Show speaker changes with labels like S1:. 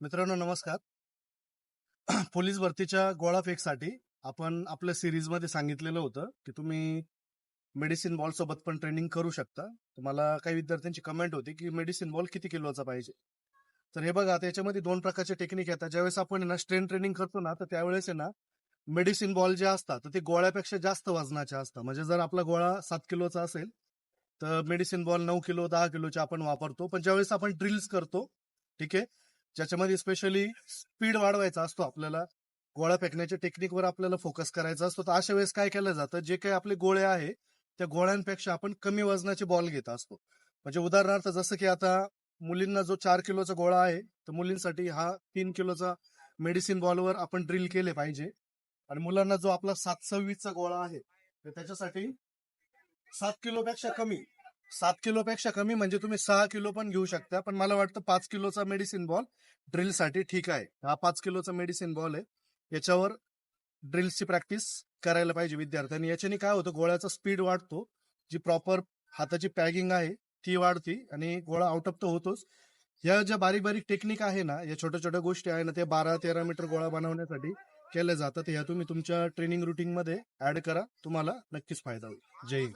S1: मित्रांनो नमस्कार. पोलीस भरतीच्या गोळा फेकसाठी आपण आपल्या सिरीजमध्ये सांगितलेलं होतं की तुम्ही मेडिसिन बॉल सोबत पण ट्रेनिंग करू शकता. तुम्हाला काही विद्यार्थ्यांची कमेंट होती की मेडिसिन बॉल किती किलोचा पाहिजे? तर हे बघा त्याच्यामध्ये दोन प्रकारचे टेक्निक येतात ज्यावेळेस आपण ना स्ट्रेन ट्रेनिंग करतो ना तर त्यावेळेस आहे ना मेडिसिन बॉल जे असतात तर ते गोळ्यापेक्षा जास्त वजनाचे असतात. म्हणजे जर आपला गोळा सात किलोचा असेल तर मेडिसिन बॉल नऊ किलो दहा किलोचे आपण वापरतो. पण ज्यावेळेस आपण ड्रिल्स करतो ठीक आहे ज्याच्यामध्ये स्पेशली स्पीड वाढवायचा असतो आपल्याला. गोळ्या फेकण्याच्या टेक्निकवर आपल्याला फोकस करायचा असतो. तर अशा वेळेस काय केलं जातं? जे काही आपले गोळे आहे त्या गोळ्यांपेक्षा आपण कमी वजनाचे बॉल घेत असतो. म्हणजे उदाहरणार्थ जसं की आता मुलींना जो चार किलोचा गोळा आहे तर मुलींसाठी हा तीन किलोचा मेडिसिन बॉलवर आपण ड्रिल केले पाहिजे. आणि मुलांना जो आपला सात सव्वीसचा गोळा आहे तर त्याच्यासाठी सात किलोपेक्षा कमी सात किलोपेक्षा कमी म्हणजे तुम्ही सहा किलो पण घेऊ शकता. पण मला वाटतं पाच किलोचा मेडिसिन बॉल ड्रिलसाठी ठीक आहे. हा पाच किलोचा मेडिसिन बॉल आहे. याच्यावर ड्रिल्सची प्रॅक्टिस करायला पाहिजे विद्यार्थ्यांनी. याच्याने काय होतं गोळ्याचा स्पीड वाढतो. जी प्रॉपर हाताची पॅकिंग आहे ती वाढती आणि गोळा आउट ऑफ तर होतोच. या ज्या बारीक बारीक टेक्निक आहे ना या छोट्या छोट्या गोष्टी आहे ना ते बारा तेरा मीटर गोळा बनवण्यासाठी केल्या जातात. ह्या तुम्ही तुमच्या ट्रेनिंग रुटीन मध्ये ऍड करा. तुम्हाला नक्कीच फायदा होईल. जय हिंद.